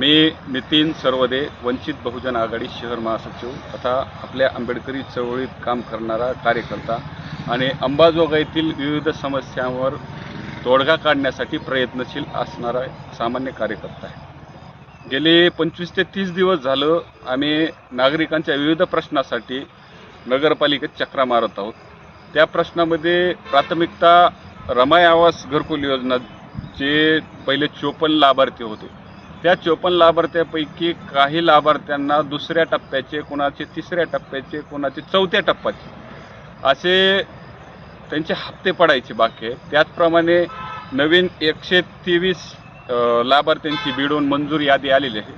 मी नितीन सर्वदे वंचित बहुजन आघाडी शहर महासचिव तथा आपल्या आंबेडकरी चळवळीत काम करणारा कार्यकर्ता आणि अंबाजोगाईतील विविध समस्यांवर तोडगा काढण्यासाठी प्रयत्नशील असणारा सामान्य कार्यकर्ता आहे. गेले पंचवीस ते तीस दिवस झालं आम्ही नागरिकांच्या विविध प्रश्नासाठी नगरपालिकेत चक्रा मारत आहोत. त्या प्रश्नामध्ये प्राथमिकता रमाय आवास घरकुल योजनाचे पहिले चोपन्न लाभार्थी होते. त्या चोपन्न लाभार्थ्यापैकी काही लाभार्थ्यांना दुसऱ्या टप्प्याचे कोणाचे तिसऱ्या टप्प्याचे कोणाचे चौथ्या टप्प्याचे असे त्यांचे हप्ते पडायचे बाकी आहे त्याचप्रमाणे नवीन एकशे तेवीस लाभार्थ्यांची बिडून मंजूर यादी आलेली आहे.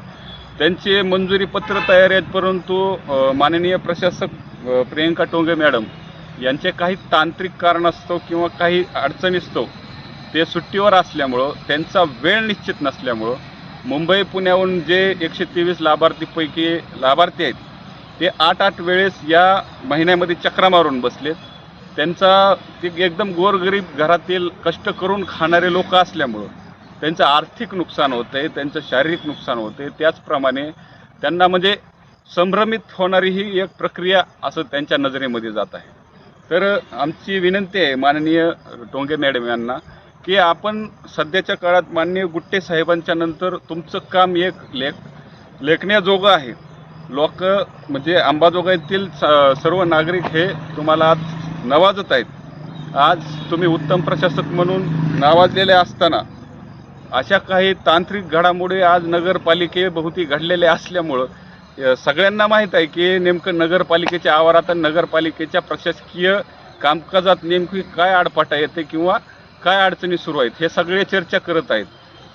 त्यांचे मंजुरी पत्र तयार आहेत परंतु माननीय प्रशासक प्रियंका टोंगे मॅडम यांचे काही तांत्रिक कारण असतो किंवा काही अडचणी असतो ते सुट्टीवर असल्यामुळं त्यांचा वेळ निश्चित नसल्यामुळं मुंबई पुण्याहून जे एकशे तेवीस लाभार्थीपैकी लाभार्थी आहेत ते आठ आठ वेळेस या महिन्यामध्ये चक्रा मारून बसलेत. त्यांचा ते एकदम गोरगरीब घरातील कष्ट करून खाणारे लोक असल्यामुळं त्यांचं आर्थिक नुकसान होतं आहे त्यांचं शारीरिक नुकसान होते त्याचप्रमाणे त्यांना म्हणजे संभ्रमित होणारी ही एक प्रक्रिया असं त्यांच्या नजरेमध्ये जात आहे. तर आमची विनंती आहे माननीय टोंगे मॅडम यांना की आपण सध्याच्या काळात माननीय गुट्टे साहेबांच्या नंतर तुमचं काम एक लेख लेखण्याजोगं आहे. लोक म्हणजे अंबाजोगाईतील स- सर्व नागरिक हे तुम्हाला आज नवाजत आहेत. आज तुम्ही उत्तम प्रशासक म्हणून नावाजलेले असताना अशा काही तांत्रिक घडामोडी आज नगरपालिकेभोवती घडलेल्या असल्यामुळं सगळ्यांना माहीत आहे की नेमकं नगरपालिकेच्या आवारात आणि नगरपालिकेच्या प्रशासकीय कामकाजात नेमकी काय आडपाटा येते किंवा काय अडचणी सुरू आहेत हे सगळे चर्चा करत आहेत.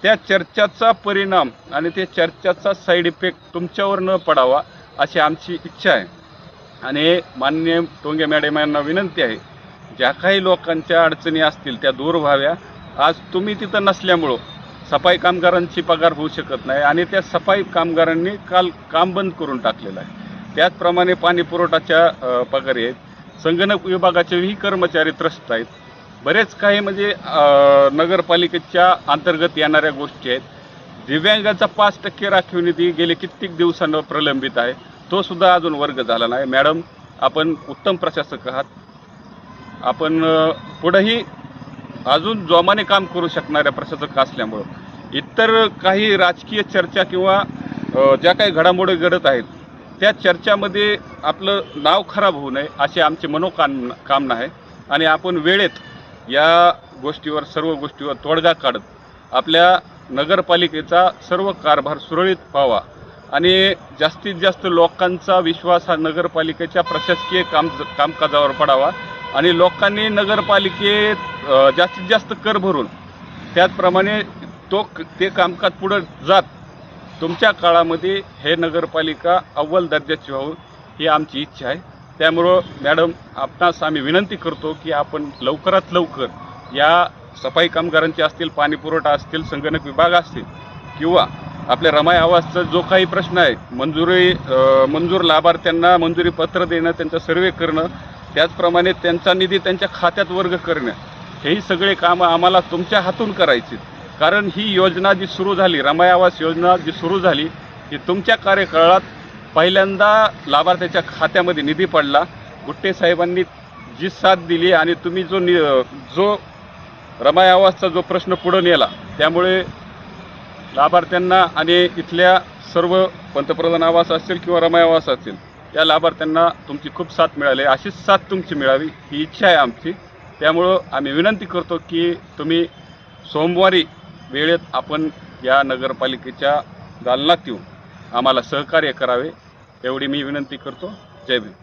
त्या चर्चाचा परिणाम आणि त्या चर्चाचा साईड इफेक्ट तुमच्यावर न पडावा अशी आमची इच्छा आहे. आणि मान्य टोंगे मॅडम यांना विनंती आहे ज्या काही लोकांच्या अडचणी असतील त्या दूर व्हाव्या. आज तुम्ही तिथं नसल्यामुळं सफाई कामगारांची पगार होऊ शकत नाही आणि त्या सफाई कामगारांनी काल काम बंद करून टाकलेलं आहे. त्याचप्रमाणे पाणी पुरवठाच्या पगारी आहेत. संगणक विभागाचेही कर्मचारी त्रस्त आहेत. बरेच काही म्हणजे नगरपालिकेच्या अंतर्गत येणाऱ्या गोष्टी आहेत. दिव्यांगाचा पाच टक्के राखीव निधी गेले कित्येक दिवसांवर प्रलंबित आहे. तो सुद्धा अजून वर्ग झाला नाही. मॅडम आपण उत्तम प्रशासक आहात. आपण पुढंही अजून जोमाने काम करू शकणाऱ्या प्रशासक असल्यामुळं. इतर काही राजकीय चर्चा किंवा ज्या काही घडामोडी घडत आहेत त्या चर्चामध्ये आपलं नाव खराब होऊ नये असे आमचे मनोकाम कामना आहे. आणि आपण वेळेत या गोष्टीवर सर्व गोष्टीवर तोडगा काढत आपल्या नगरपालिकेचा सर्व कारभार सुरळीत व्हावा आणि जास्तीत जास्त लोकांचा विश्वास हा नगरपालिकेच्या प्रशासकीय काम कामकाजावर पडावा आणि लोकांनी नगरपालिकेत जास्तीत जास्त कर भरून त्याचप्रमाणे तो ते कामकाज पुढं जात तुमच्या काळामध्ये हे नगरपालिका अव्वल दर्जाची व्हावं ही आमची इच्छा आहे. त्यामुळं मॅडम आपणास आम्ही विनंती करतो की आपण लवकरात लवकर या सफाई कामगारांचे असतील पाणीपुरवठा असतील संगणक विभाग असतील किंवा आपल्या रमाई आवासचा जो काही प्रश्न आहे मंजुरी मंजूर लाभार्थ्यांना मंजुरी पत्र देणं त्यांचा सर्वे करणं त्याचप्रमाणे त्यांचा निधी त्यांच्या खात्यात वर्ग करणं हेही सगळे कामं आम्हाला तुमच्या हातून करायची. कारण ही योजना जी सुरू झाली रमाई आवास योजना जी सुरू झाली ही तुमच्या कार्यकाळात पहिल्यांदा लाभार्थ्याच्या खात्यामध्ये निधी पडला. गुट्टे साहेबांनी जी साथ दिली आणि तुम्ही जो नि जो रमाय आवाजचा जो प्रश्न पुढं नेला त्यामुळे लाभार्थ्यांना आणि इथल्या सर्व पंतप्रधान आवास असतील किंवा रमाय आवास असतील या लाभार्थ्यांना तुमची खूप साथ मिळाली. अशीच साथ तुमची मिळावी ही इच्छा आहे आमची. त्यामुळं आम्ही विनंती करतो की तुम्ही सोमवारी वेळेत आपण या नगरपालिकेच्या दालनात येऊन आम्हाला सहकार्य करावे. एवढी मी विनंती करतो. जय भीम.